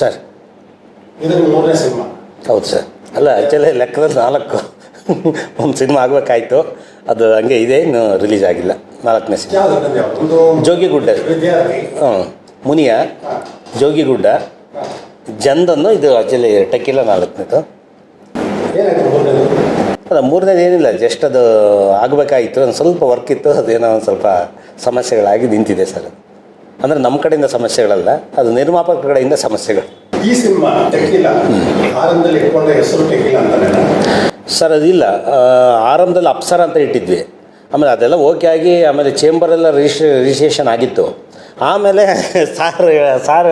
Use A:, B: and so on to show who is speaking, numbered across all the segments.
A: Sir.
B: ಇದು ಮೂರನೇ cinema.
A: ಹೌದು ಸರ್. ಅಲ್ಲ ಆ್ಯಕ್ಚುಲಿ ಲೆಕ್ಕದಲ್ಲಿ ನಾಲ್ಕು ಒಂದು ಸಿನಿಮಾ ಆಗಬೇಕಾಯ್ತು. ಅದು ಹಂಗೆ ಇದೆ ಇನ್ನು ರಿಲೀಸ್ ಆಗಿಲ್ಲ. ನಾಲ್ಕನೇ ಸಿನಿಮಾ. ಜೋಗಿಗುಡ್ಡ ಹ್ಞೂ. ಮುನಿಯ ಜೋಗಿಗುಡ್ಡ ಜಂದನ್ನು ಇದು ಆ್ಯಕ್ಚುಲಿ ಟೆಕ್ಕಿಲ್ಲ ನಾಲ್ಕನೇದು.
B: ಅಲ್ಲ ಮೂರನೇದು
A: ಏನಿಲ್ಲ ಜಸ್ಟ್ ಅದು ಆಗಬೇಕಾಗಿತ್ತು ಒಂದು ಸ್ವಲ್ಪ ವರ್ಕ್ ಇತ್ತು ಅದೇನೋ ಒಂದು ಸ್ವಲ್ಪ ಸಮಸ್ಯೆಗಳಾಗಿ ನಿಂತಿದೆ ಸರ್. ಅಂದರೆ ನಮ್ಮ ಕಡೆಯಿಂದ ಸಮಸ್ಯೆಗಳಲ್ಲ ಅದು ನಿರ್ಮಾಪಕರ ಕಡೆಯಿಂದ ಸಮಸ್ಯೆಗಳು.
B: ಈ ಸಿನಿಮಾ ಆರಂಭದಲ್ಲಿ ಇಟ್ಕೊಂಡ ಹೆಸರು ಟೆಕ್ಕಿಲ್ಲ ಅಂತಾನೆ?
A: ಸರ್ ಅದಿಲ್ಲ ಆರಂಭದಲ್ಲಿ ಅಪ್ಸರ ಅಂತ ಇಟ್ಟಿದ್ವಿ. ಆಮೇಲೆ ಅದೆಲ್ಲ ಓಕೆ ಆಗಿ ಆಮೇಲೆ ಚೇಂಬರೆಲ್ಲ ರಿಜಿಸ್ಟ್ರೇ ರಿಜಿಸ್ಟ್ರೇಷನ್ ಆಗಿತ್ತು. ಆಮೇಲೆ ಸಾರ್ ಸಾರ್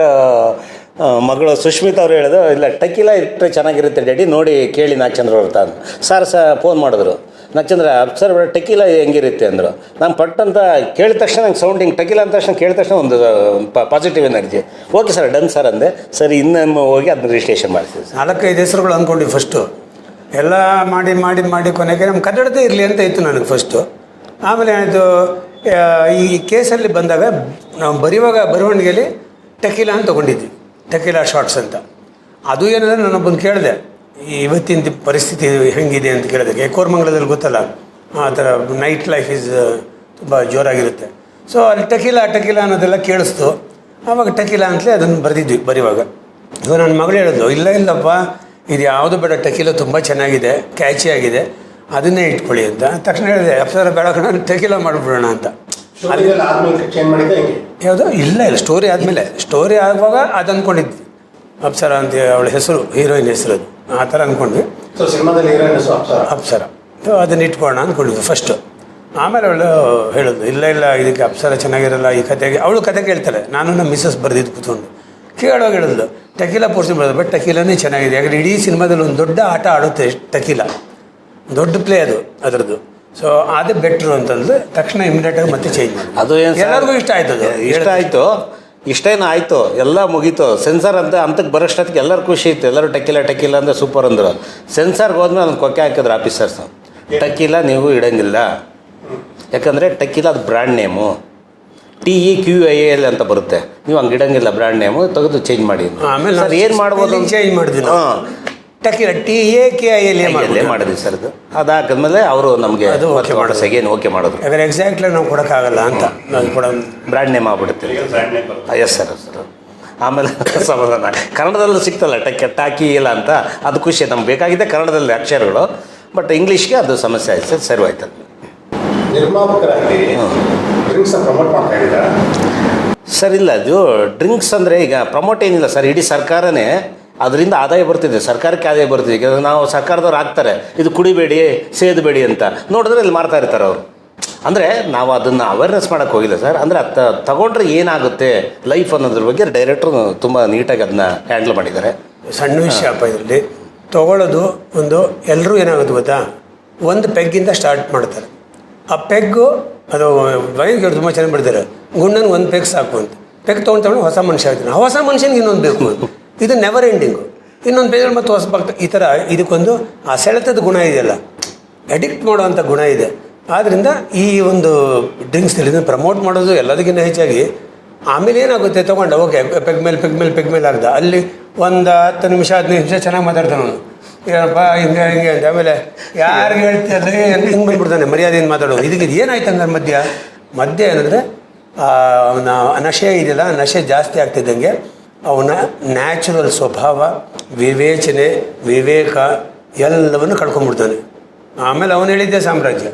A: ಮಗಳು ಸುಶ್ಮಿತಾ ಅವರು ಹೇಳಿದ್ರು ಇಲ್ಲ ಟಕಿಲ ಇಟ್ಟರೆ ಚೆನ್ನಾಗಿರುತ್ತೆ ಡ್ಯಾಡಿ ನೋಡಿ ಕೇಳಿ ನಾಗಚಂದ್ರ ಅವ್ರ ತಾನು ಸರ್ ಸ ಫೋನ್ ಮಾಡಿದ್ರು. ನಾಗಚಂದ್ರ ಸರ್ ಟೆಕಿಲ ಹೆಂಗಿರುತ್ತೆ? ಅಂದರು. ನಾನು ಪಟ್ಟಂತ ಕೇಳಿದ ತಕ್ಷಣ ನಂಗೆ ಸೌಂಡಿಂಗ್ ಟಕಿಲ ಅಂದ ತಕ್ಷಣ ಕೇಳಿದ ತಕ್ಷಣ ಒಂದು positive energy okay sir, done sir ಅಂದೆ. ಸರಿ, ಇನ್ನೊಮ್ಮೆ ಹೋಗಿ ಅದನ್ನ ರಿಜಿಸ್ಟ್ರೇಷನ್ ಮಾಡ್ತೀವಿ
C: ನಾಲ್ಕೈದು ಹೆಸರುಗಳು ಅಂದ್ಕೊಂಡು ಫಸ್ಟು ಎಲ್ಲ ಮಾಡಿ ಮಾಡಿ ಮಾಡಿ ಕೊನೆಗೆ ನಮ್ಮ ಕನ್ನಡದೇ ಇರಲಿ ಅಂತ ಇತ್ತು ನನಗೆ ಫಸ್ಟು ಆಮೇಲೆ ಏನಾಯಿತು ಈ ಕೇಸಲ್ಲಿ ಬಂದಾಗ ನಾವು ಬರೆಯುವಾಗ ಬರವಣಿಗೆಯಲ್ಲಿ ಟಕೀಲ ಅಂತ ತೊಗೊಂಡಿದ್ವಿ. ಟಕೀಲಾ ಶಾರ್ಟ್ಸ್ ಅಂತ. ಅದು ಏನಂದರೆ ನಾನೊಬ್ಬನ ಕೇಳಿದೆ. ಇವತ್ತಿನ ಪರಿಸ್ಥಿತಿ ಹೆಂಗಿದೆ ಅಂತ ಕೇಳೋದಕ್ಕೆ ಕೋರ್ಮಂಗಲದಲ್ಲಿ ಗೊತ್ತಲ್ಲ ಆ ಥರ ನೈಟ್ ಲೈಫ್ ಈಸ್ ತುಂಬ ಜೋರಾಗಿರುತ್ತೆ. ಸೊ ಅಲ್ಲಿ ಟಕೀಲ ಟಕೀಲ ಅನ್ನೋದೆಲ್ಲ ಕೇಳಿಸ್ತು. ಆವಾಗ ಟಕೀಲ ಅಂತಲೇ ಅದನ್ನು ಬರೆದಿದ್ವಿ ಬರೆಯುವಾಗ. ಇವಾಗ ನನ್ನ ಮಗಳು ಹೇಳೋದು ಇಲ್ಲ ಇಲ್ಲಪ್ಪ ಇದು ಯಾವುದು ಬೇಡ ಟಕೀಲ ತುಂಬ ಚೆನ್ನಾಗಿದೆ ಕ್ಯಾಚಿ ಆಗಿದೆ ಅದನ್ನೇ ಇಟ್ಕೊಳ್ಳಿ ಅಂತ. ತಕ್ಷಣ ಹೇಳಿದೆ ಅಪ್ಸರ ಬೇಡ ಕಣ ಟಕೀಲ ಮಾಡಿಬಿಡೋಣ ಅಂತ. ಯಾವುದು? ಇಲ್ಲ ಇಲ್ಲ ಸ್ಟೋರಿ ಆದಮೇಲೆ. ಸ್ಟೋರಿ ಆಗುವಾಗ ಅದು ಅಂದ್ಕೊಂಡಿದ್ವಿ ಅಪ್ಸರ ಅಂತ ಅವಳ ಹೆಸರು ಹೀರೋಯಿನ್ ಹೆಸರು ಅದು. ಆ ಥರ ಅಂದ್ಕೊಂಡ್ವಿ
B: ಸೊ ಸಿನಿಮಾದಲ್ಲಿ ಹೀರೋಯಿನ್ ಹೆಸರು ಅಪ್ಸರ?
C: ಅಪ್ಸರ. ಸೊ ಅದನ್ನ ಇಟ್ಕೋಣ ಅಂದ್ಕೊಂಡಿದ್ವಿ ಫಸ್ಟು ಆಮೇಲೆ ಅವಳು ಹೇಳೋದು ಇಲ್ಲ ಇಲ್ಲ ಇದಕ್ಕೆ ಅಪ್ಸರ ಚೆನ್ನಾಗಿರಲ್ಲ ಈ ಕತೆಗೆ ಅವಳು ಕತೆ ಕೇಳ್ತಾಳೆ. ನಾನು ನಮ್ಮ ಮಿಸ್ಸಸ್ ಬರೆದಿದ್ದು ಕೂತ್ಕೊಂಡು. ಕೇಳೋಗಿ ಹೇಳಿದ್ಲು ಟಕೀಲ ಪೋರ್ಷನ್ ಬರೋದು ಬಟ್ ಟಕೀಲನೇ ಚೆನ್ನಾಗಿದೆ. ಯಾಕಂದರೆ ಇಡೀ ಸಿನಿಮಾದಲ್ಲಿ ಒಂದು ದೊಡ್ಡ ಆಟ ಆಡುತ್ತೆ ಟಕೀಲ. ದೊಡ್ಡ ಪ್ಲೇ ಅದು ಅದರದ್ದು. ಸೊ ಅದೇ ಬೆಟ್ರು ಅಂತಂದ್ರೆ ತಕ್ಷಣ ಇಮಿಡಿಯೇಟಾಗಿ ಮತ್ತೆ ಚೇಂಜ್ ಮಾಡಿ
A: ಅದು
C: ಎಲ್ಲರಿಗೂ ಇಷ್ಟ ಆಯ್ತು ಅದು.
A: ಇಷ್ಟ ಆಯಿತು. ಇಷ್ಟೇನು ಆಯಿತು ಎಲ್ಲ ಮುಗೀತು. ಸೆನ್ಸರ್ ಅಂತ ಅಂತಕ್ಕೆ ಬರೋಷ್ಟೊತ್ತಿಗೆ ಎಲ್ಲರೂ ಖುಷಿ ಇತ್ತು. ಎಲ್ಲರೂ ಟಕ್ಕಿಲ್ಲ ಟಕ್ಕಿಲ್ಲ ಅಂದರೆ ಸೂಪರ್ ಅಂದರು. ಸೆನ್ಸರ್ಗೆ ಹೋದ್ಮೇಲೆ ಅದನ್ನು ಕೊಕ್ಕೆ ಹಾಕಿದ್ರು ಆಫೀಸರ್ಸ್ ಟಕ್ಕಿಲ್ಲ ನೀವು ಇಡಂಗಿಲ್ಲ. ಯಾಕಂದರೆ ಟಕ್ಕಿಲ್ಲ ಅದು brand name T E Q I L ಅಂತ ಬರುತ್ತೆ. ನೀವು ಹಂಗೆ ಇಡಂಗಿಲ್ಲ ಬ್ರ್ಯಾಂಡ್ ನೇಮು ತೆಗೆದು ಚೇಂಜ್ ಮಾಡಿ.
C: ಆಮೇಲೆ
A: ಏನು ಮಾಡ್ಬೋದು?
C: ಚೇಂಜ್ ಮಾಡಿದ್ವಿ.
A: ಹಾಂ.
C: Tequila T A K I L
A: ಅಲ್ಲೇ ಮಾಡಿದ್ವಿ ಸರ್ ಅದು? ಅದು ಹಾಕಿದ್ಮೇಲೆ ಅವರು ನಮಗೆ
C: ಅದು ಓಕೆ ಮಾಡೋ
A: ಏನು ಓಕೆ ಮಾಡೋದು
C: ಯಾಕಂದ್ರೆ ಎಕ್ಸಾಕ್ಟ್ಲಿ ನಾವು ಕೊಡೋಕ್ಕಾಗಲ್ಲ ಅಂತ. ನಾನು ಕೂಡ
A: ಬ್ರ್ಯಾಂಡ್ ನೇಮ್ ಆಗ್ಬಿಡುತ್ತೆ. ಎಸ್ ಸರ್ ಸರ್ ಆಮೇಲೆ ಸಮಾಧಾನ. ಕನ್ನಡದಲ್ಲೂ ಸಿಗ್ತಲ್ಲ ಟಕ್ಕೆ ಟಾಕಿ ಇಲ್ಲ ಅಂತ. ಅದು ಖುಷಿ ನಮ್ಗೆ ಬೇಕಾಗಿದೆ ಕನ್ನಡದಲ್ಲಿ ಅಕ್ಷರಗಳು. ಬಟ್ ಇಂಗ್ಲೀಷ್ಗೆ ಅದು ಸಮಸ್ಯೆ ಆಯ್ತು ಸರ್ ಸರಿ
B: ಆಯ್ತು ಡ್ರಿಂಕ್ಸ್ ಪ್ರಮೋಟ್ ಮಾಡ್ತಾ
A: ಸರ್ ಇಲ್ಲ ಅದು ಡ್ರಿಂಕ್ಸ್ ಅಂದರೆ ಈಗ ಪ್ರಮೋಟ್ ಏನಿಲ್ಲ ಸರ್ ಇಡೀ ಸರ್ಕಾರನೇ ಅದರಿಂದ ಆದಾಯ ಬರ್ತಿದೆ, ಸರ್ಕಾರಕ್ಕೆ ಆದಾಯ ಬರ್ತಿದೆ. ಈಗ ನಾವು ಸರ್ಕಾರದವ್ರು ಹಾಕ್ತಾರೆ ಇದು ಕುಡಿಬೇಡಿ, ಸೇದಬೇಡಿ ಅಂತ. ನೋಡಿದ್ರೆ ಇಲ್ಲಿ ಮಾರ್ತಾ ಇರ್ತಾರೆ ಅವರು. ಅಂದರೆ ನಾವು ಅದನ್ನು ಅವೇರ್ನೆಸ್ ಮಾಡೋಕ್ಕೆ ಹೋಗಿಲ್ಲ ಸರ್. ಅಂದರೆ ಅದು ತಗೊಂಡ್ರೆ ಏನಾಗುತ್ತೆ? ಲೈಫ್ ಅನ್ನೋದ್ರ ಬಗ್ಗೆ ಡೈರೆಕ್ಟ್ರು ತುಂಬ ನೀಟಾಗಿ ಅದನ್ನ ಹ್ಯಾಂಡಲ್ ಮಾಡಿದ್ದಾರೆ.
C: ಸಣ್ಣ ವಿಷಯ ಇದರಲ್ಲಿ. ತಗೊಳ್ಳೋದು ಒಂದು ಎಲ್ಲರೂ ಏನಾಗುತ್ತೆ ಗೊತ್ತಾ? ಒಂದು ಪೆಗ್ಗಿಂದ ಸ್ಟಾರ್ಟ್ ಮಾಡ್ತಾರೆ. ಆ ಪೆಗ್ಗು, ಅದು ವೈನ್ಗೆ ತುಂಬ ಚೆನ್ನಾಗಿ ಬಿಡ್ತಾರೆ. ಗುಂಡನ ಒಂದು ಪೆಗ್ ಸಾಕು ಅಂತ. ಪೆಗ್ ತೊಗೊಂಡು ತಗೊಂಡು ಹೊಸ ಮನುಷ್ಯ ಆಗ್ತಾನೆ. ಹೊಸ ಮನುಷ್ಯನಿಗೆ ಇನ್ನೊಂದು ಬೇಕು ಇದು ನೆವರ್ ಎಂಡಿಂಗು ಇನ್ನೊಂದು ಪೇಜಲ್ಲಿ ಮತ್ತೆ ಹೊಸ ಭಕ್ತ ಈ ಥರ ಇದಕ್ಕೊಂದು, ಆ ಸೆಳೆತದ ಗುಣ ಇದೆಯಲ್ಲ. ಅಡಿಕ್ಟ್ ಮಾಡುವಂಥ ಗುಣ ಇದೆ. ಆದ್ದರಿಂದ ಈ ಒಂದು ಡ್ರಿಂಕ್ಸ್ ಇದನ್ನು ಪ್ರಮೋಟ್ ಮಾಡೋದು ಎಲ್ಲದಕ್ಕಿಂತ ಹೆಚ್ಚಾಗಿ ಆಮೇಲೆ ಏನಾಗುತ್ತೆ, ತೊಗೊಂಡ ಓಕೆ ಪೆಗ್ ಮೇಲೆ ಪೆಗ್ ಮೇಲೆ ಪೆಗ್ ಮೇಲೆ ಆಗ್ದ. ಅಲ್ಲಿ ಒಂದು ಹತ್ತು ನಿಮಿಷ, ಹದಿನೈದು ನಿಮಿಷ ಚೆನ್ನಾಗಿ ಮಾತಾಡ್ತಾನೆ ಅವನು. ಏನಪ್ಪ, ಹಿಂಗೆ ಹಿಂಗೆ ಅಂತ. ಆಮೇಲೆ ಯಾರಿಗೆ ಹೇಳ್ತಿಯಲ್ಲ ಹಿಂಗೆ ಬಂದ್ಬಿಡ್ತಾನೆ, ಮರ್ಯಾದೆಯಿಂದ ಮಾತಾಡೋದು. ಇದಕ್ಕೆ ಇದು ಏನಾಯ್ತು ಅಂದ್ರೆ ಮಧ್ಯ ಮಧ್ಯ ಏನಂದರೆ ನಶೆ ಇದೆಯಲ್ಲ, ನಶೆ ಜಾಸ್ತಿ ಆಗ್ತಿದ್ದಂಗೆ ಅವನ ನ್ಯಾಚುರಲ್ ಸ್ವಭಾವ ವಿವೇಚನೆ ವಿವೇಕ ಎಲ್ಲವನ್ನು ಕಳ್ಕೊಂಡ್ಬಿಡ್ತಾನೆ. ಆಮೇಲೆ ಅವನು ಹೇಳಿದ್ದೆ ಸಾಮ್ರಾಜ್ಯ.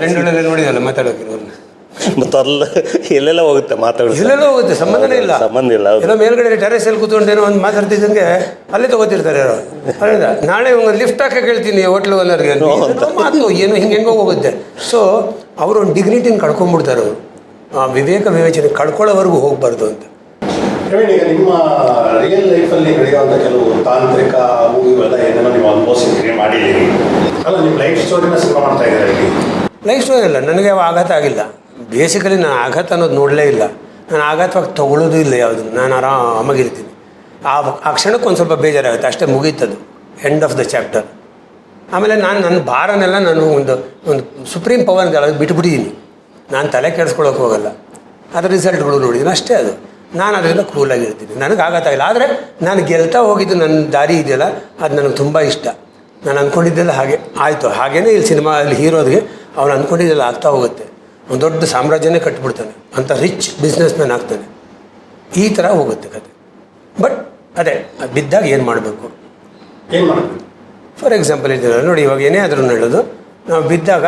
C: ಫ್ರೆಂಡ್ಗಳೆಲ್ಲ ನೋಡಿದಲ್ಲ ಮಾತಾಡೋಕೆ
A: ಮತ್ತೆ ಅಲ್ಲ ಎಲ್ಲೆಲ್ಲ ಹೋಗುತ್ತೆ ಮಾತಾಡೋದು
C: ಎಲ್ಲೆಲ್ಲ ಹೋಗುತ್ತೆ ಸಂಬಂಧನೇ ಇಲ್ಲ.
A: ಸಂಬಂಧ ಇಲ್ಲ.
C: ಎಲ್ಲ ಮೇಲ್ಗಡೆ ಟೆರೆಸ್ ಅಲ್ಲಿ ಕೂತ್ಕೊಂಡೇನೋ ಒಂದು ಮಾತಾಡ್ತಿದ್ದಂಗೆ ಅಲ್ಲೇ ತಗೋತಿರ್ತಾರೆ ನಾಳೆ ಒಂದು ಲಿಫ್ಟ್ ಹಾಕಕ್ಕೆ ಹೇಳ್ತೀನಿ ಹೋಟ್ಲು ಓನರ್ಗೆ ಮಾತು ಏನು ಹಿಂಗೆ ಹೆಂಗೋ ಹೋಗುತ್ತೆ. ಸೊ ಅವರು ಒಂದು ಡಿಗ್ನಿಟಿನ ಕಳ್ಕೊಂಡ್ಬಿಡ್ತಾರೆ ಅವರು. ಆ ವಿವೇಕ ವಿವೇಚನೆ ಕಳ್ಕೊಳ್ಳೋವರೆಗೂ ಹೋಗಬಾರ್ದು ಅಂತ.
B: ಪ್ರವೀಣ್ ಈಗ ನಿಮ್ಮ ರಿಯಲ್ ಲೈಫಲ್ಲಿ ನಡೆಯುವಂಥ ಕೆಲವು ತಾಂತ್ರಿಕ ಅವು ಇವೆಲ್ಲ ನೀವು ಮಾಡಿದ್ದೀರಿ? ಅಲ್ಲ ನಿಮ್ಮ ಲೈಫ್ ಸ್ಟೋರಿನ ಸಿನಿಮಾ ಮಾಡ್ತಾ ಇದ್ದಾರೆ ಇಲ್ಲಿ?
C: ಲೈಫ್ ಸ್ಟೋರಿ ಇಲ್ಲ ನನಗೆ ಯಾವ ಆಘಾತ ಆಗಿಲ್ಲ. ಬೇಸಿಕಲಿ ನಾನು ಆಘಾತ ಅನ್ನೋದು ನೋಡಲೇ ಇಲ್ಲ. ನಾನು ಆಘಾತವಾಗಿ ತಗೊಳ್ಳೋದು ಇಲ್ಲ ಯಾವುದು. ನಾನು ಆರಾಮಾಗಿರ್ತೀನಿ. ಆ ಆ ಕ್ಷಣಕ್ಕೆ ಒಂದು ಸ್ವಲ್ಪ ಬೇಜಾರಾಗುತ್ತೆ. ಅಷ್ಟೇ ಮುಗೀತದು. ಎಂಡ್ ಆಫ್ ದ ಚಾಪ್ಟರ್ ಆಮೇಲೆ ನಾನು ನನ್ನ ಭಾರನೆಲ್ಲ ನಾನು ಒಂದು ಒಂದು ಸುಪ್ರೀಂ ಪವರ್ಗೆ ಬಿಟ್ಬಿಟ್ಟಿದ್ದೀನಿ ನಾನು ತಲೆ ಕೆಡಿಸ್ಕೊಳ್ಳೋಕೆ ಹೋಗಲ್ಲ. ಅದರ ರಿಸಲ್ಟ್ಗಳು ನೋಡಿದ್ದೀನಿ ಅಷ್ಟೇ ಅದು. ನಾನು ಅದರಿಂದ ಕೂಲಾಗಿರ್ತೀನಿ. ನನಗೆ ಆಗತ್ತಾಗಿಲ್ಲ ಆದರೆ ನಾನು ಗೆಲ್ತಾ ಹೋಗಿದ್ದು ನನ್ನ ದಾರಿ ಇದೆಯಲ್ಲ ಅದು ನನಗೆ ತುಂಬ ಇಷ್ಟ. ನಾನು ಅಂದ್ಕೊಂಡಿದ್ದೆಲ್ಲ ಹಾಗೆ ಆಯಿತು. ಹಾಗೇನೇ ಇಲ್ಲಿ ಸಿನಿಮಾ ಅಲ್ಲಿ ಹೀರೋದ್ಗೆ ಅವ್ನು ಅಂದ್ಕೊಂಡಿದ್ದೆಲ್ಲ ಆಗ್ತಾ ಹೋಗುತ್ತೆ. ಒಂದು ದೊಡ್ಡ ಸಾಮ್ರಾಜ್ಯನೇ ಕಟ್ಬಿಡ್ತಾನೆ. ಅಂತ ರಿಚ್ ಬಿಸ್ನೆಸ್ ಮ್ಯಾನ್ ಆಗ್ತಾನೆ. ಈ ಥರ ಹೋಗುತ್ತೆ ಕತೆ. ಬಟ್ ಅದೇ ಅದ್ ಬಿದ್ದಾಗ ಏನು ಮಾಡಬೇಕು?
B: ಏನು ಮಾಡಬೇಕು?
C: ಫಾರ್ ಎಕ್ಸಾಂಪಲ್ ಇದ್ದೀರ ನೋಡಿ ಇವಾಗ ಏನೇ ಆದರೂ ಹೇಳೋದು ನಾವು ಬಿದ್ದಾಗ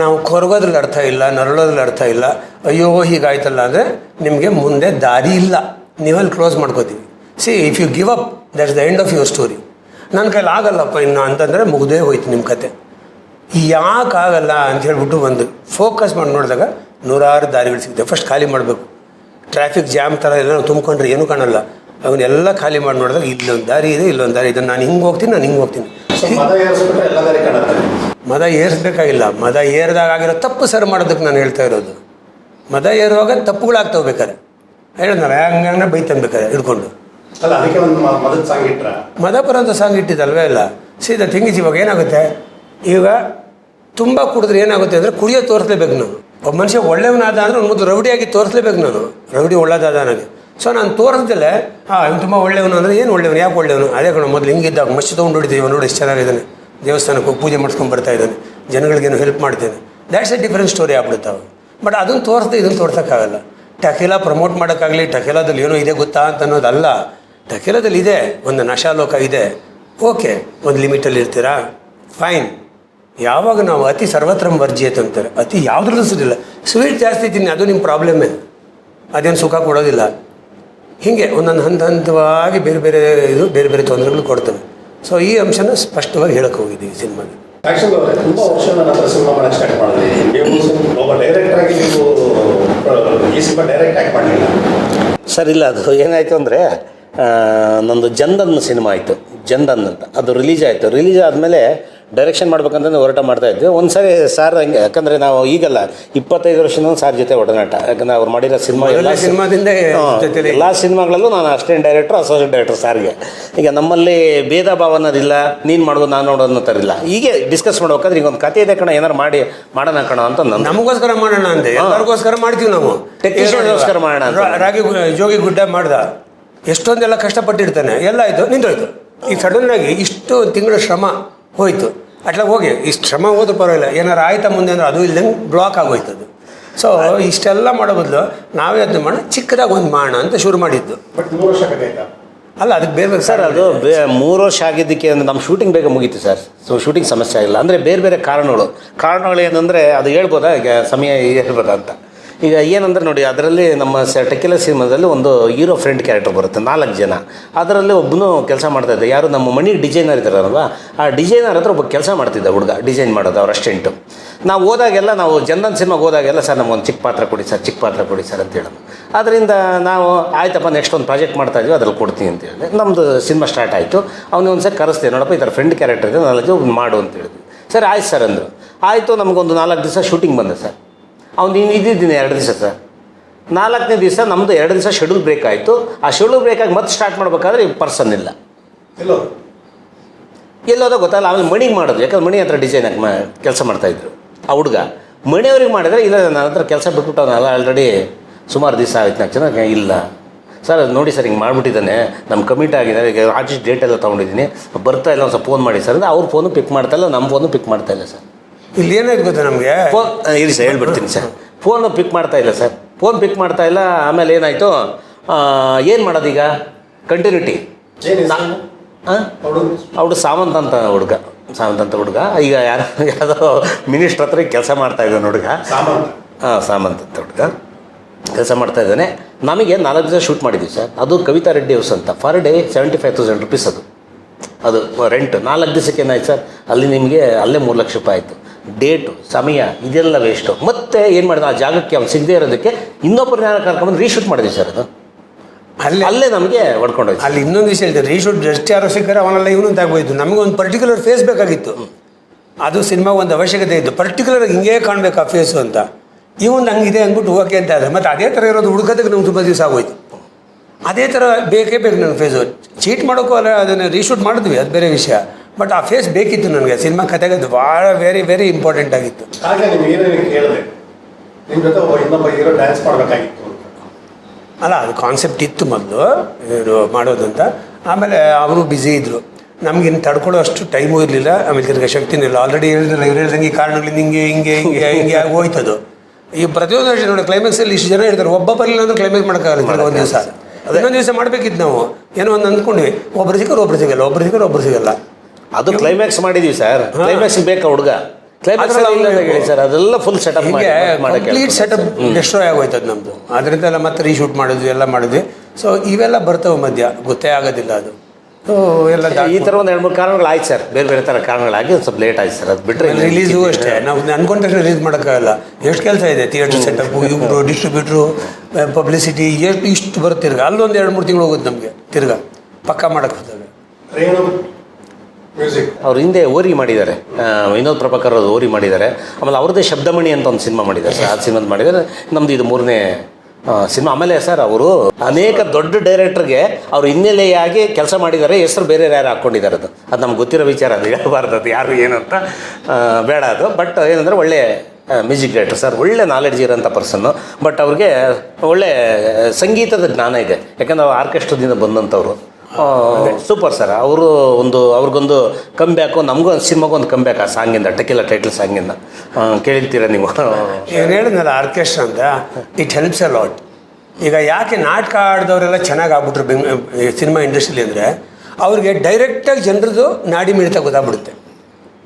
C: ನಾವು ಕೊರಗೋದ್ರಲ್ಲಿ ಅರ್ಥ ಇಲ್ಲ, ನರಳೋದ್ರಲ್ಲಿ ಅರ್ಥ ಇಲ್ಲ. ಅಯ್ಯೋ, ಹೀಗಾಯ್ತಲ್ಲ ಅಂದರೆ ನಿಮಗೆ ಮುಂದೆ ದಾರಿ ಇಲ್ಲ. ನೀವಲ್ಲಿ ಕ್ಲೋಸ್ ಮಾಡ್ಕೋತೀವಿ. See if you give up that's the end of your story ನನ್ನ ಕೈಲಿ ಆಗಲ್ಲಪ್ಪ ಇನ್ನು ಅಂತಂದರೆ ಮುಗ್ದೇ ಹೋಯ್ತು ನಿಮ್ಮ ಕತೆ. ಯಾಕಾಗಲ್ಲ ಅಂತ ಹೇಳ್ಬಿಟ್ಟು ಒಂದು ಫೋಕಸ್ ಮಾಡಿ ನೋಡಿದಾಗ ನೂರಾರು ದಾರಿಗಳು ಸಿಗುತ್ತೆ ಫಸ್ಟ್ ಖಾಲಿ ಮಾಡಬೇಕು. ಟ್ರಾಫಿಕ್ ಜಾಮ್ ಥರ ಎಲ್ಲ ತುಂಬ್ಕೊಂಡ್ರೆ ಏನೂ ಕಾಣಲ್ಲ. ಅವನ್ನೆಲ್ಲ ಖಾಲಿ ಮಾಡಿ ನೋಡಿದಾಗ ಇಲ್ಲೊಂದು ದಾರಿ ಇದೆ, ಇಲ್ಲೊಂದು ದಾರಿ ಇದೆ. ನಾನು ಹಿಂಗೆ ಹೋಗ್ತೀನಿ, ನಾನು ಹಿಂಗೆ ಹೋಗ್ತೀನಿ.
B: ಮದ
C: ಮದ ಏರಿಸ್ಬೇಕಾಗಿಲ್ಲ. ಮದ ಏರಿದಾಗ ಆಗಿರೋ ತಪ್ಪು ಸರಿ ಮಾಡೋದಕ್ಕೆ ನಾನು ಹೇಳ್ತಾ ಇರೋದು. ಮದ ಏರುವಾಗ ತಪ್ಪುಗಳಾಗ್ತಾ ಹೋಗ್ಬೇಕಾರೆ ಹೇಳಿದ್ನಲ್ಲ ಹಂಗ ಬೈತಾನೆ ಬೇಕಾರೆ ಹಿಡ್ಕೊಂಡು.
B: ಅಲ್ಲ ಅದಕ್ಕೆ ಒಂದು ಮ- ಸಾಂಗ್
C: ಇಟ್ಟಿದ್ದಲ್ವೇ ಇಲ್ಲ. ಸೀದಾ ತಿಂಗಿಸಿ ಇವಾಗ ಏನಾಗುತ್ತೆ? ಈಗ ತುಂಬ ಕುಡಿದ್ರೆ ಏನಾಗುತ್ತೆ ಅಂದರೆ ಕುಡಿಯೋ ತೋರಿಸ್ಲೇಬೇಕು ನಾನು. ಒಬ್ಬ ಮನುಷ್ಯ ಒಳ್ಳೆಯವನಾದ ಅಂದರೆ ಒಂದು ಮೊದಲು ರೌಡಿಯಾಗಿ ತೋರಿಸ್ಲೇಬೇಕು ನಾನು. ರೌಡಿ ಒಳ್ಳೇದಾದ ನನಗೆ. ಸೊ ನಾನು ತೋರಿಸ್ದಲೆ ಹಾಂ ಇವ್ನು ತುಂಬ ಒಳ್ಳೆಯವನು ಅಂದರೆ ಏನು ಒಳ್ಳೆಯವನು? ಯಾಕೆ ಒಳ್ಳೆಯವನು? ಅದೇ ಕಣ ಮೊದಲು ಹಿಂಗಿದ್ದಾಗ ಮಸ್ತ್ ತೊಗೊಂಡು ಹೊಡಿತೀವಿ. ನೋಡಿ ಎಷ್ಟು ಚೆನ್ನಾಗಿದ್ದಾನೆ. ದೇವಸ್ಥಾನಕ್ಕೆ ಹೋಗಿ ಪೂಜೆ ಮಾಡ್ಸ್ಕೊಂಡು ಬರ್ತಾ ಇದ್ದಾನೆ. ಜನಗಳಿಗೇನು ಹೆಲ್ಪ್ ಮಾಡ್ತೇನೆ ದ್ಯಾಟ್ಸ್ ಎ ಡಿಫ್ರೆಂಟ್ ಸ್ಟೋರಿ ಆಗ್ಬಿಡ್ತಾವೆ ಬಟ್ ಅದನ್ನು ತೋರಿಸ್ದೆ ಇದನ್ನು ತೋರ್ಸೋಕ್ಕಾಗಲ್ಲ. ಟಕೇಲ ಪ್ರಮೋಟ್ ಮಾಡೋಕ್ಕಾಗಲಿ ಟಕೇಲಾದಲ್ಲಿ ಏನೋ ಇದೆ ಗೊತ್ತಾ ಅಂತ ಅನ್ನೋದಲ್ಲ ಟಕೇಲಾದಲ್ಲಿ ಇದೆ, ಒಂದು ನಶಾಲೋಕ ಇದೆ. ಓಕೆ ಒಂದು ಲಿಮಿಟಲ್ಲಿ ಇರ್ತೀರಾ? ಫೈನ್ ಯಾವಾಗ ನಾವು ಅತಿ ಸರ್ವತ್ರ ಅಂತ ಅಂತಾರೆ. ಅತಿ ಯಾವುದ್ರಲ್ಲೂ ಸುರಿಲ್ಲ ಸ್ವೀಟ್ ಜಾಸ್ತಿ ತಿನ್ನಿ, ಅದು ನಿಮ್ಮ ಪ್ರಾಬ್ಲಮ್ಮೇ ಅದೇನು ಸುಖ ಕೊಡೋದಿಲ್ಲ. ಹೀಗೆ ಒಂದೊಂದು ಹಂತ ಹಂತವಾಗಿ ಬೇರೆ ಬೇರೆ ಇದು, ಬೇರೆ ಬೇರೆ ತೊಂದರೆಗಳು ಕೊಡ್ತವೆ. ಸೊ ಈ ಅಂಶನ ಸ್ಪಷ್ಟವಾಗಿ ಹೇಳಕ್ಕೆ ಹೋಗಿದ್ದೀವಿ ಸಿನಿಮಾಗೆ.
B: ಆ್ಯಕ್ಚುಲಿ ಅವರೇ ತುಂಬ ವರ್ಷ ನನ್ನ ಹತ್ರ ಸಿನಿಮಾ ಮಾಡಕ್ಕೆ ಸ್ಟಾರ್ಟ್ ಮಾಡಿದ್ರಿ. ನೀವು ಒಬ್ಬ ಡೈರೆಕ್ಟರ್ ಆಗಿ ನೀವು ಈ ಸಿನಿಮಾ ಡೈರೆಕ್ಟ್ ಮಾಡಲಿಲ್ಲ.
A: ಸರ್ ಇಲ್ಲ ಅದು ಏನಾಯಿತು ಅಂದರೆ ನಂದು ಜಂದನ್ ಸಿನಿಮಾ ಆಯಿತು. ಜಂದನ್ ಅಂತ. ಅದು ರಿಲೀಸ್ ಆಯಿತು. ರಿಲೀಸ್ ಆದಮೇಲೆ ಡೈರೆಕ್ಷನ್ ಮಾಡ್ಬೇಕಂತಂದ್ರೆ ಹೋರಾಟ ಮಾಡ್ತಾ ಇದ್ವಿ. ಒಂದು ಸರಿ ಸಾರ್ ಹಂಗೆ ಯಾಕಂದ್ರೆ ನಾವು ಈಗಲ್ಲ ಇಪ್ಪತ್ತೈದು ವರ್ಷದಿಂದ ಸಾರ್ ಜೊತೆ ಒಡನಾಟ. ಯಾಕಂದ್ರೆ ಅವ್ರು ಮಾಡಿರೋ ಸಿನಿಮಾ ಎಲ್ಲ
C: ಸಿನಿಮಾದಿಂದ
A: ಎಲ್ಲ ಸಿನಿಮಾಗಳಲ್ಲೂ ನಾನು ಅಸಿಸ್ಟೆಂಟ್ ಡೈರೆಕ್ಟರ್ ಅಸೋಸಿಯೇಟ್ ಡೈರೆಕ್ಟರ್ ಸಾರ್ಗೆ. ಈಗ ನಮ್ಮಲ್ಲಿ ಭೇದ ಭಾವ ಅನ್ನೋದಿಲ್ಲ ನೀನು ಮಾಡೋದು ನಾನು ನೋಡೋದು ತರಲಿಲ್ಲ ಹೀಗೆ ಡಿಸ್ಕಸ್ ಮಾಡ್ಬೇಕಾದ್ರೆ ಈಗ ಒಂದು ಕತೆ ಇದೆ ಕಣ ಏನಾರು ಮಾಡಿ ಮಾಡೋಣ ಕಣ ಅಂತ
C: ನಮಗೋಸ್ಕರ ಮಾಡೋಣ ಅಂತ ಎಲ್ಲರಿಗೋಸ್ಕರ ಮಾಡ್ತೀವಿ ನಾವು.
A: ಟೆಕ್ನಿಷಿಯನ್ಗೋಸ್ಕರ ಮಾಡೋಣ
C: ರಾಗಿ ಜೋಗಿ ಗುಡ್ಡ ಮಾಡ್ದ. ಎಷ್ಟೊಂದೆಲ್ಲ ಕಷ್ಟಪಟ್ಟಿರ್ತಾನೆ. ಎಲ್ಲ ಆಯಿತು ನಿಂತೋಯ್ತು. ಈಗ ಸಡನ್ ಆಗಿ ಇಷ್ಟು ತಿಂಗಳ ಶ್ರಮ ಹೋಯ್ತು. ಅಟ್ಲಾಗ ಹೋಗಿ ಇಷ್ಟು ಶ್ರಮ ಹೋದ್ರೂ ಪರವಾಗಿಲ್ಲ. ಏನಾರು ಆಯ್ತಾ ಮುಂದೆ ಅಂದ್ರೆ ಅದು ಇಲ್ಲದಂಗೆ ಬ್ಲಾಕ್ ಆಗೋಯ್ತದು. ಅದು ಸೊ ಇಷ್ಟೆಲ್ಲ ಮಾಡೋ ಬದಲು ನಾವೇ ಅದನ್ನ ಮಾಡೋಣ ಚಿಕ್ಕದಾಗಿ ಒಂದು ಮಾಡೋಣ ಅಂತ ಶುರು ಮಾಡಿದ್ದು.
B: ಬಟ್ ಮೂರು ವರ್ಷ ಬೇಕಾಯ್ತಾ
C: ಅಲ್ಲ ಅದಕ್ಕೆ ಬೇರೆ ಬೇರೆ
A: ಸರ್ ಅದು ಬೇ ಮೂರು ವರ್ಷ ಆಗಿದ್ದಕ್ಕೆ ಅಂದರೆ ನಮ್ಮ ಶೂಟಿಂಗ್ ಬೇಗ ಮುಗೀತು ಸರ್ ಸೊ ಶೂಟಿಂಗ್ ಸಮಸ್ಯೆ ಆಗಿಲ್ಲ. ಅಂದರೆ ಬೇರೆ ಬೇರೆ ಕಾರಣಗಳು. ಕಾರಣಗಳು ಏನಂದರೆ ಅದು ಹೇಳ್ಬೋದಾ? ಈಗ ಸಮಯ ಹೇಳ್ಬೋದಾ ಅಂತ. ಈಗ ಏನಂದ್ರೆ ನೋಡಿ, ಅದರಲ್ಲಿ ನಮ್ಮ ಸ ಟೆಕಿಲ ಸಿನಿಮಾದಲ್ಲಿ ಒಂದು ಹೀರೋ ಫ್ರೆಂಡ್ ಕ್ಯಾರೆಕ್ಟರ್ ಬರುತ್ತೆ, ನಾಲ್ಕು ಜನ. ಅದರಲ್ಲಿ ಒಬ್ಬನು ಕೆಲಸ ಮಾಡ್ತಾ ಇದ್ದೆ. ಯಾರು? ನಮ್ಮ ಮನಿ ಡಿಸೈನರ್ ಇದ್ದಾರಲ್ವ? ಆ ಡಿಸೈನರ್ ಹತ್ರ ಒಬ್ಬ ಕೆಲಸ ಮಾಡ್ತಿದ್ದ ಹುಡುಗ, ಡಿಸೈನ್ ಮಾಡೋದು ಅವ್ರ ಅಷ್ಟೆಂಟು. ನಾವು ಹೋದಾಗೆಲ್ಲ, ನಾವು ಜನ್ಧನ್ ಸಿನಿಮಾಗೆ ಹೋದಾಗೆಲ್ಲ ಸರ್ ನಮಗೊಂದು ಚಿಕ್ಕ ಪಾತ್ರ ಕೊಡಿ ಸರ್, ಚಿಕ್ಕ ಪಾತ್ರ ಕೊಡಿ ಸರ್ ಅಂತ ಹೇಳೋದು. ಅದರಿಂದ ನಾವು, ಆಯ್ತಪ್ಪ ನೆಕ್ಸ್ಟ್ ಒಂದು ಪ್ರಾಜೆಕ್ಟ್ ಮಾಡ್ತಾ ಇದ್ವಿ, ಅದ್ರಲ್ಲಿ ಕೊಡ್ತೀನಿ ಅಂತ ಹೇಳಿದೆ ನಮ್ಮದು ಸಿನಿಮಾ ಸ್ಟಾರ್ಟ್ ಆಯಿತು. ಅವನು ಒಂದು ಸರಿ ಕರೆಸ್ತೀನಿ ನೋಡಪ್ಪ, ಈ ಫ್ರೆಂಡ್ ಕ್ಯಾರೆಕ್ಟರ್ ಇದೆ ನಾಲ್ಕು ಮಾಡು ಅಂತ ಹೇಳಿದ್ವಿ. ಸರ್, ಆಯ್ತು ಸರ್ ಅಂದರು. ಆಯಿತು, ನಮಗೊಂದು ನಾಲ್ಕು ದಿವಸ ಶೂಟಿಂಗ್ ಬಂದೆ ಸರ್. ಅವ್ನು ನೀನು ಇದ್ದಿದ್ದೀನಿ ಎರಡು ದಿವಸ ಸರ್. ನಾಲ್ಕನೇ ದಿವಸ ನಮ್ಮದು ಎರಡು ದಿವಸ ಶೆಡ್ಯೂಲ್ ಬ್ರೇಕ್ ಆಯಿತು. ಆ ಶೆಡ್ಯೂಲ್ ಬ್ರೇಕಾಗಿ ಮತ್ತೆ ಸ್ಟಾರ್ಟ್ ಮಾಡಬೇಕಾದ್ರೆ ಪರ್ಸನ್ ಇಲ್ಲ.
B: ಎಲ್ಲೋ
A: ಎಲ್ಲೋದೋ ಗೊತ್ತಲ್ಲ ಆಮೇಲೆ ಮಣಿಗೆ ಮಾಡೋದು. ಯಾಕಂದ್ರೆ ಮಣಿ ಹತ್ರ ಡಿಸೈನ್ ಹಾಕಿ ಮಾ ಕೆಲಸ ಮಾಡ್ತಾಯಿದ್ರು ಆ ಹುಡುಗ. ಮಣಿಯವ್ರಿಗೆ ಮಾಡಿದ್ರೆ ಇಲ್ಲ ನನ್ನ ಹತ್ರ ಕೆಲಸ ಬಿಟ್ಬಿಟ್ಟು ಅವನಲ್ಲ ಆಲ್ರೆಡಿ ಸುಮಾರು ದಿವಸ ಆಯ್ತು ನಾಲ್ಕು ಜನ. ಇಲ್ಲ. ಸರ್ ಅದು ನೋಡಿ ಸರ್ ಹಿಂಗೆ ಮಾಡಿಬಿಟ್ಟಿದ್ದಾನೆ. ನಮ್ಮ ಕಮಿಟ್ ಆಗಿದ್ದಾರೆ. ಈಗ ಆರ್ಟಿಸ್ಟ್ ಡೇಟ್ ಎಲ್ಲ ತೊಗೊಂಡಿದ್ದೀನಿ. ಬರ್ತಾ ಇಲ್ಲ ಒಂದು ಸ್ವಲ್ಪ ಫೋನ್ ಮಾಡಿ ಸರ್. ಅಂದರೆ ಅವ್ರ ಫೋನು ಪಿಕ್ ಮಾಡ್ತಾ ಇಲ್ಲ ನಮ್ಮ ಫೋನು ಪಿಕ್ ಮಾಡ್ತಾ ಇಲ್ಲ ಸರ್.
C: ಇಲ್ಲಿ ಏನಾಯ್ತು ಗೊತ್ತಾ ನಮಗೆ?
A: ಫೋನ್ ಇರಿ ಸರ್ ಹೇಳ್ಬಿಡ್ತೀನಿ ಸರ್. ಫೋನು ಪಿಕ್ ಮಾಡ್ತಾ ಇಲ್ಲ ಸರ್. ಫೋನ್ ಪಿಕ್ ಮಾಡ್ತಾ ಇಲ್ಲ ಆಮೇಲೆ ಏನಾಯಿತು? ಏನು ಮಾಡೋದೀಗ? ಕಂಟಿನ್ಯೂಟಿ ಅವಳು ಸಾವಂತ ಅಂತ ಹುಡುಗ. ಸಾವಂತ ಅಂತ ಹುಡುಗ. ಈಗ ಯಾರೋ ಯಾವುದೋ ಮಿನಿಸ್ಟ್ರ್ ಹತ್ರ ಕೆಲಸ ಮಾಡ್ತಾ ಇದ್ದಾನೆ ಹುಡುಗ.
B: ಸಾಮಂತ.
A: ಹಾಂ ಸಾಮಂತ್ ಅಂತ ಹುಡುಗ. ಕೆಲಸ ಮಾಡ್ತಾ ಇದ್ದಾನೆ. ನಮಗೆ ನಾಲ್ಕು ದಿವಸ ಶೂಟ್ ಮಾಡಿದ್ವಿ ಸರ್. ಅದು ಕವಿತಾ ರೆಡ್ಡಿ ಹೌಸ್ ಅಂತ. Per day seventy five thousand rupees ಅದು. ಅದು ರೆಂಟ್ ನಾಲ್ಕು ದಿವಸಕ್ಕೆ ಏನಾಯ್ತು ಸರ್? ಅಲ್ಲಿ ನಿಮಗೆ ಅಲ್ಲೇ ಮೂರು ಲಕ್ಷ ರೂಪಾಯಿ ಆಯಿತು. ಡೇಟು ಸಮಯ ಇದೆಲ್ಲ ವೇಸ್ಟು ಮತ್ತೆ ಏನು ಮಾಡಿದ ಆ ಜಾಗಕ್ಕೆ ಅವ್ನು ಸಿಗದೇ ಇರೋದಕ್ಕೆ ಇನ್ನೊಬ್ಬರನ್ನ ಕರ್ಕೊಂಡು ರೀಶೂಟ್ ಮಾಡಿದ್ವಿ ಸರ್ ಅದು?
C: ಅಲ್ಲಿ
A: ಅಲ್ಲೇ ನಮಗೆ ಹೊಡ್ಕೊಂಡು
C: ಅಲ್ಲಿ ಇನ್ನೊಂದು ವಿಷಯ ಹೇಳ್ತಾರೆ ರೀಶೂಟ್ ಎಷ್ಟು ಯಾರೋ ಸಿಕ್ಕರೆ ಅವನೆಲ್ಲ ಇವನು ಅಂತ ಆಗೋಯ್ತು. ನಮಗೆ ಒಂದು ಪರ್ಟಿಕ್ಯುಲರ್ ಫೇಸ್ ಬೇಕಾಗಿತ್ತು. ಅದು ಸಿನಿಮಾ ಒಂದು ಅವಶ್ಯಕತೆ ಇತ್ತು. ಪರ್ಟಿಕ್ಯುಲರ್ ಹಿಂಗೆ ಕಾಣಬೇಕು ಆ ಫೇಸು ಅಂತ. ಇವನು ಹಂಗಿದೆ ಅಂದ್ಬಿಟ್ಟು ಓಕೆ ಅಂತ ಆದರೆ ಮತ್ತು ಅದೇ ಥರ ಇರೋದು ಹುಡುಕೋದಕ್ಕೆ ನಮ್ಗೆ ತುಂಬ ದಿವಸ ಆಗೋಯ್ತು. ಅದೇ ಥರ ಬೇಕೇ ಬೇಕು ನನ್ನ ಫೇಸು ಚೀಟ್ ಮಾಡೋಕ್ಕೂ ಅಲ್ಲ ಅದನ್ನು ರೀಶೂಟ್ ಮಾಡಿದ್ವಿ. ಅದು ಬೇರೆ ವಿಷಯ. ಬಟ್ ಆ ಫೇಸ್ ಬೇಕಿತ್ತು ನನಗೆ. ಸಿನಿಮಾ ಕತೆಗೆ ಅದು ಭಾಳ ವೆರಿ ವೆರಿ ಇಂಪಾರ್ಟೆಂಟ್ ಆಗಿತ್ತು.
B: ಹಾಗೆ ನೀವು ಹೀರೋನಿಗೆ ಕೇಳಿದೆ? ನಿಮ್ಮ ಜೊತೆ ಒಬ್ಬ ಇನ್ನೊಬ್ಬ ಹೀರೋ ಡ್ಯಾನ್ಸ್ ಮಾಡಬೇಕಾಗಿತ್ತು ಅಂತ.
C: ಅಲ್ಲ ಅದು ಕಾನ್ಸೆಪ್ಟ್ ಇತ್ತು ಮೊದಲು ಇವರು ಮಾಡೋದು ಅಂತ. ಆಮೇಲೆ ಅವರು ಬ್ಯುಸಿ ಇದ್ದರು ನಮ್ಗೆ ಇನ್ನು ತಡ್ಕೊಳ್ಳೋ ಅಷ್ಟು ಟೈಮು ಇರಲಿಲ್ಲ. ಆಮೇಲೆ ತಿರ್ಗಿ ಶಕ್ತಿನೂ ಇಲ್ಲ ಆಲ್ರೆಡಿ ಹೇಳಿದ್ರಲ್ಲ ಇವ್ರು ಹೇಳ್ದಂಗೆ ಈ ಕಾರಣಗಳಿಂದ ಹಿಂಗೆ ಹಿಂಗೆ ಹಿಂಗೆ ಹಿಂಗೆ ಆಗಿ ಹೋಯ್ತದು. ಈ ಪ್ರತಿಯೊಂದು ವರ್ಷ ನೋಡಿ ಕ್ಲೈಮ್ಯಾಕ್ಸಲ್ಲಿ ಇಷ್ಟು ಜನ ಹೇಳ್ತಾರೆ ಒಬ್ಬ ಬರಲಿಲ್ಲ ಅಂದ್ರೆ ಕ್ಲೈಮ್ಯಾಕ್ಸ್ ಮಾಡೋಕ್ಕಾಗಲ್ಲ ಒಂದು ದಿವಸ. ಇನ್ನೊಂದು ದಿವಸ ಮಾಡಬೇಕಿತ್ತು ನಾವು. ಏನೋ ಒಂದು ಅಂದ್ಕೊಂಡ್ವಿ. ಒಬ್ರು ಸಿಕ್ಕರು ಒಬ್ರು ಸಿಗಲ್ಲ ಒಬ್ರು ಸಿಕ್ಕರು ಒಬ್ಬರು ಸಿಗಲ್ಲ.
A: ಅದು ಕ್ಲೈಮ್ಯಾಕ್ಸ್ ಮಾಡಿದೀವಿ ಸರ್ ಕ್ಲೈಮ್ಯಾಕ್ಸ್ ಬೇಕಾ ಹುಡುಗ? ಕ್ಲೈಮ್ಯಾಕ್ಸ್ ಹೇಳಿ ಸರ್ ಅದೆಲ್ಲ ಫುಲ್ ಸೆಟಪ್ ಮಾಡಿ
C: ಕಂಪ್ಲೀಟ್ ಸೆಟಪ್ ಡಿಸ್ಟ್ರಾಯ್ ಆಗೋಯ್ತದ ನಮ್ಮದು ಅದರಿಂದ ಎಲ್ಲ ಮತ್ತೆ ರೀಶೂಟ್ ಮಾಡಿದ್ವಿ ಎಲ್ಲ ಮಾಡಿದ್ವಿ. ಸೊ ಇವೆಲ್ಲ ಬರ್ತವೆ ಮಧ್ಯ. ಗೊತ್ತೇ ಆಗೋದಿಲ್ಲ ಅದು. ಸೊ ಎಲ್ಲ
A: ಈ ಥರ ಒಂದು ಎರಡು ಮೂರು ಕಾರಣಗಳು ಆಯ್ತು ಸರ್ ಬೇರೆ ಬೇರೆ ಥರ ಕಾರಣಗಳಾಗಿ ಒಂದು ಸ್ವಲ್ಪ ಲೇಟ್ ಆಯ್ತು ಸರ್ ಅದು ಬಿಟ್ಟರೆ
C: ರಿಲೀಸು ಅಷ್ಟೇ. ನಾವು ಅನ್ಕೊಂಡ ತಕ್ಷಣ ರಿಲೀಸ್ ಮಾಡೋಕ್ಕಾಗಲ್ಲ. ಎಷ್ಟು ಕೆಲಸ ಇದೆ? ಥಿಯೇಟರ್ ಸೆಟಪ್ ಇವರು ಡಿಸ್ಟ್ರಿಬ್ಯೂಟ್ರು ಪಬ್ಲಿಸಿಟಿ ಎಷ್ಟು ಇಷ್ಟು ಬರುತ್ತೆ ತಿರ್ಗ? ಅಲ್ಲೊಂದು ಎರಡು ಮೂರು ತಿಂಗಳು ಹೋಗುತ್ತೆ ನಮಗೆ ತಿರ್ಗ. ಪಕ್ಕ ಮಾಡಕ್ಕೆ
A: ಅವ್ರು ಹಿಂದೆ ಓರಿ ಮಾಡಿದ್ದಾರೆ. ವಿನೋದ್ ಪ್ರಭಾಕರ್ ಅವರು ಓರಿ ಮಾಡಿದ್ದಾರೆ. ಆಮೇಲೆ ಅವ್ರದ್ದೇ ಶಬ್ದಮಣಿ ಅಂತ ಒಂದು ಸಿನಿಮಾ ಮಾಡಿದ್ದಾರೆ ಸರ್. ಆ ಸಿನಿಮಾದ ಮಾಡಿದ್ದಾರೆ. ನಮ್ದು ಇದು ಮೂರನೇ ಸಿನಿಮಾ. ಆಮೇಲೆ ಸರ್ ಅವರು ಅನೇಕ ದೊಡ್ಡ ಡೈರೆಕ್ಟರ್ಗೆ ಅವ್ರು ಹಿನ್ನೆಲೆಯಾಗಿ ಕೆಲಸ ಮಾಡಿದ್ದಾರೆ. ಹೆಸರು ಬೇರೆ ಯಾರು ಹಾಕ್ಕೊಂಡಿದ್ದಾರೆ ಅದು. ಅದು ನಮ್ಗೆ ಗೊತ್ತಿರೋ ವಿಚಾರ ಅದು. ಹೇಳಬಾರ್ದು ಅದು. ಯಾರು ಏನು ಅಂತ ಬೇಡ ಅದು. ಬಟ್ ಏನಂದರೆ ಒಳ್ಳೆ ಮ್ಯೂಸಿಕ್ ಡೈರೆಕ್ಟರ್ ಸರ್. ಒಳ್ಳೆ ನಾಲೆಡ್ಜ್ ಇರೋಂಥ ಪರ್ಸನ್ನು ಬಟ್ ಅವ್ರಿಗೆ ಒಳ್ಳೆ ಸಂಗೀತದ ಜ್ಞಾನ ಇದೆ. ಯಾಕಂದ್ರೆ ಅವ್ರು ಆರ್ಕೆಸ್ಟ್ರಾದಿಂದ ಬಂದಂಥವ್ರು. ಸೂಪರ್ ಸರ್ ಅವರು ಒಂದು ಅವ್ರಿಗೊಂದು ಕಮ್ ಬ್ಯಾಕು ನಮಗೂ ಒಂದು ಸಿನಿಮಾಗೂ ಒಂದು ಕಮ್ ಬ್ಯಾಕ್ ಆ ಸಾಂಗಿಂದ ಟೆಕಿಲ ಟೈಟಲ್ ಸಾಂಗಿಂದ ಕೇಳಿರ್ತೀರಾ ನೀವು?
C: ಹೇಳಿದ್ನಲ್ಲ ಆರ್ಕೆಸ್ಟ್ರ ಅಂತ ಇಟ್ ಹೆಲ್ಪ್ಸ್ ಅ ಲಾಟ್ ಈಗ ಯಾಕೆ ನಾಟಕ ಆಡಿದವರೆಲ್ಲ ಚೆನ್ನಾಗಿ ಆಗ್ಬಿಟ್ರು ಬೆಂಗ್ ಸಿನಿಮಾ ಇಂಡಸ್ಟ್ರಿಲಿ ಅಂದರೆ ಅವ್ರಿಗೆ ಡೈರೆಕ್ಟಾಗಿ ಜನರದು ನಾಡಿ ಮಿಡಿತ ಗೊತ್ತಾಗ್ಬಿಡುತ್ತೆ.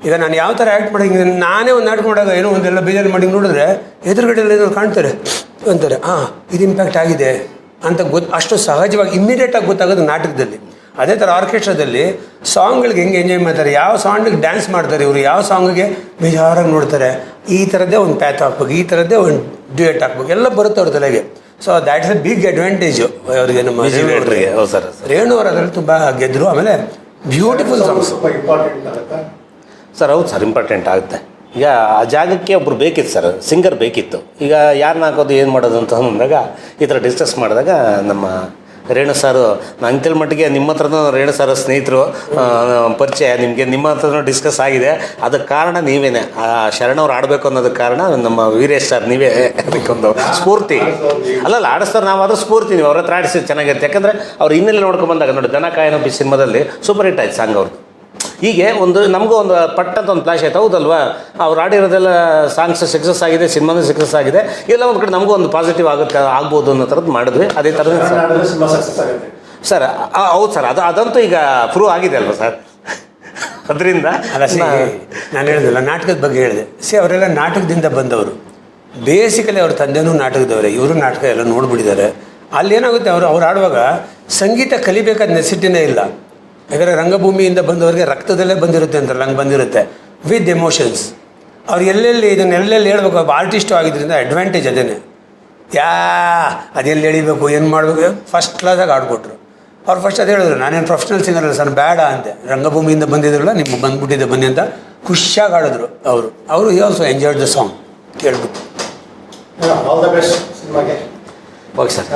C: ಈಗ ನಾನು ಯಾವ ಥರ ಆ್ಯಕ್ಟ್ ಮಾಡಿ ನಾನೇ ಒಂದು ನಾಟಕ ಮಾಡಾಗ ಏನೋ ಒಂದೆಲ್ಲ ಬೇಜಾರು ಮಾಡಿ ನೋಡಿದ್ರೆ ಎದುರುಗಡೆಯಲ್ಲಿ ಏನೋ ಕಾಣ್ತಾರೆ. ಅಂತಾರೆ ಹಾಂ ಇದು ಇಂಪ್ಯಾಕ್ಟ್ ಆಗಿದೆ. ಅಂತ ಗೊತ್ತು ಅಷ್ಟು ಸಹಜವಾಗಿ ಇಮ್ಮಿಡಿಯೇಟಾಗಿ ಗೊತ್ತಾಗೋದು ನಾಟಕದಲ್ಲಿ. ಅದೇ ಥರ ಆರ್ಕೆಸ್ಟ್ರಾದಲ್ಲಿ ಸಾಂಗ್ಗಳಿಗೆ ಹೆಂಗೆ ಎಂಜಾಯ್ ಮಾಡ್ತಾರೆ ಯಾವ ಸಾಂಗ್ಗೆ ಡ್ಯಾನ್ಸ್ ಮಾಡ್ತಾರೆ ಇವರು ಯಾವ ಸಾಂಗಿಗೆ ಬೇಜಾರಾಗಿ ನೋಡ್ತಾರೆ ಈ ಥರದ್ದೇ ಒಂದು ಪ್ಯಾತ್ ಹಾಕ್ಬೇಕು ಈ ಥರದ್ದೇ ಒಂದು ಡ್ಯೂಯೆಟ್ ಹಾಕ್ಬೇಕು ಎಲ್ಲ ಬರುತ್ತೆ ಅವ್ರ ತಲೆಗೆ. So that is a big advantage ಅವರಿಗೆ ನಮ್ಮ ರೇಣು ಅವರು ಅದರಲ್ಲಿ ತುಂಬ ಗೆದ್ದರು ಆಮೇಲೆ ಬ್ಯೂಟಿಫುಲ್ ಸಾಂಗ್ಸ್
B: ಸ್ವಲ್ಪ ಇಂಪಾರ್ಟೆಂಟ್ ಆಗುತ್ತೆ?
A: ಸರ್ ಹೌದು ಸರ್ ಇಂಪಾರ್ಟೆಂಟ್ ಆಗುತ್ತೆ. ಈಗ ಆ ಜಾಗಕ್ಕೆ ಒಬ್ರು ಬೇಕಿತ್ತು ಸರ್, ಸಿಂಗರ್ ಬೇಕಿತ್ತು. ಈಗ ಯಾರನ್ನ ಹಾಕೋದು, ಏನು ಮಾಡೋದು ಅಂತ ಅಂದಾಗ ಈ ಥರ ಡಿಸ್ಕಸ್ ಮಾಡಿದಾಗ ನಮ್ಮ ರೇಣು ಸಾರು, ನಾನು ತಿಳ್ ಮಟ್ಟಿಗೆ ನಿಮ್ಮ ಹತ್ರನೂ ರೇಣು ಸಾರು ಸ್ನೇಹಿತರು ಪರಿಚಯ ನಿಮಗೆ ನಿಮ್ಮ ಹತ್ರನೂ ಡಿಸ್ಕಸ್ ಆಗಿದೆ. ಅದಕ್ಕೆ ಕಾರಣ ನೀವೇನೆ. ಆ ಶರಣವ್ರು ಆಡಬೇಕು ಅನ್ನೋದಕ್ಕೆ ಕಾರಣ ನಮ್ಮ ವೀರೇಶ್ ಸರ್ ನೀವೇ ಅದಕ್ಕೊಂದು ಸ್ಫೂರ್ತಿ. ಅಲ್ಲಲ್ಲ, ಆಡಿಸ್ತಾರೆ ನಾವು ಅದು ಸ್ಫೂರ್ತಿ ನೀವು. ಅವ್ರ ಹತ್ರ ಆಡಿಸಿದ್ರೆ ಚೆನ್ನಾಗಿರುತ್ತೆ. ಯಾಕಂದರೆ ಅವ್ರು ಹಿನ್ನೆಲೆ ನೋಡ್ಕೊಂಡು ಬಂದಾಗ, ನೋಡಿ, ದನ ಬಿ ಸಿನಿಮಾದಲ್ಲಿ ಸೂಪರ್ ಹಿಟ್ ಆಯ್ತು ಸಾಂಗ್ ಅವ್ರದ್ದು ಹೀಗೆ ಒಂದು ನಮಗೂ ಒಂದು ಪಟ್ ಅಂತ ಒಂದು ಫ್ಲಾಶ್ ಆಯ್ತು ಹೌದಲ್ವಾ? ಅವ್ರು ಆಡಿರೋದೆಲ್ಲ ಸಾಂಗ್ಸ್ ಸಕ್ಸಸ್ ಆಗಿದೆ ಸಿನಿಮಾನು ಸಕ್ಸಸ್ ಆಗಿದೆ. ಎಲ್ಲ ಒಂದು ಕಡೆ ನಮಗೂ ಒಂದು ಪಾಸಿಟಿವ್ ಆಗುತ್ತೆ ಆಗ್ಬೋದು ಅನ್ನೋ ಥರದ್ದು ಮಾಡಿದ್ವಿ. ಅದೇ ಥರ
B: ಕನ್ನಡ ಸಿನಿಮಾ ಸಕ್ಸಸ್ ಆಗುತ್ತೆ.
A: ಸರ್ ಆ- ಹೌದು ಸರ್. ಅದು ಅದಂತೂ ಈಗ ಪ್ರೂವ್ ಆಗಿದೆ ಅಲ್ವಾ ಸರ್? ಅದರಿಂದ
C: ಅಲ್ಲ ನಾನು ಹೇಳಿದಲ್ಲ ನಾಟಕದ ಬಗ್ಗೆ ಹೇಳಿದೆ. ಸಿ ಅವರೆಲ್ಲ ನಾಟಕದಿಂದ ಬಂದವರು. ಬೇಸಿಕಲಿ ಅವ್ರ ತಂದೆನೂ ನಾಟಕದವರೇ ಇವರು ನಾಟಕ ಎಲ್ಲ ನೋಡ್ಬಿಟ್ಟಿದ್ದಾರೆ. ಅಲ್ಲೇನಾಗುತ್ತೆ ಅವರು ಅವ್ರು ಆಡುವಾಗ ಸಂಗೀತ ಕಲಿಬೇಕಾದ ನೆಸಿಟಿನೇ ಇಲ್ಲ. ಯಾಕಂದರೆ ರಂಗಭೂಮಿಯಿಂದ ಬಂದವರಿಗೆ ರಕ್ತದಲ್ಲೇ ಬಂದಿರುತ್ತೆ ಅಂತ ನಂಗೆ ಬಂದಿರುತ್ತೆ. ವಿತ್ ಎಮೋಷನ್ಸ್ ಅವ್ರು ಎಲ್ಲೆಲ್ಲಿ ಇದನ್ನ ಎಲ್ಲೆಲ್ಲಿ ಹೇಳ್ಬೇಕು ಆರ್ಟಿಸ್ಟು ಆಗಿದ್ದರಿಂದ ಅಡ್ವಾಂಟೇಜ್ ಅದೇನೆ. ಯಾ ಅದೆಲ್ಲಿ ಎಳಿಬೇಕು ಏನು ಮಾಡಬೇಕು ಫಸ್ಟ್ ಕ್ಲಾಸಾಗಿ ಆಡ್ಕೊಟ್ರು. ಅವ್ರು ಫಸ್ಟ್ ಅದು ಹೇಳಿದ್ರು ನಾನೇನು ಪ್ರೊಫೆಷನಲ್ ಸಿಂಗರ್ ಅಲ್ಲ ಸರ್ ಬೇಡ ಅಂತೆ. ರಂಗಭೂಮಿಯಿಂದ ಬಂದಿದ್ರಲ್ಲ ನಿಮ್ಗೆ ಬಂದ್ಬಿಟ್ಟಿದೆ ಬನ್ನಿ ಅಂತ ಖುಷಿಯಾಗಿ ಆಡಿದ್ರು ಅವರು. ಅವರು ಈ ಆಲ್ಸೋ ಎಂಜಾಯ್ಡ್ ದ ಸಾಂಗ್ ಕೇಳ್ಬಿಟ್ಟು.
A: Okay sir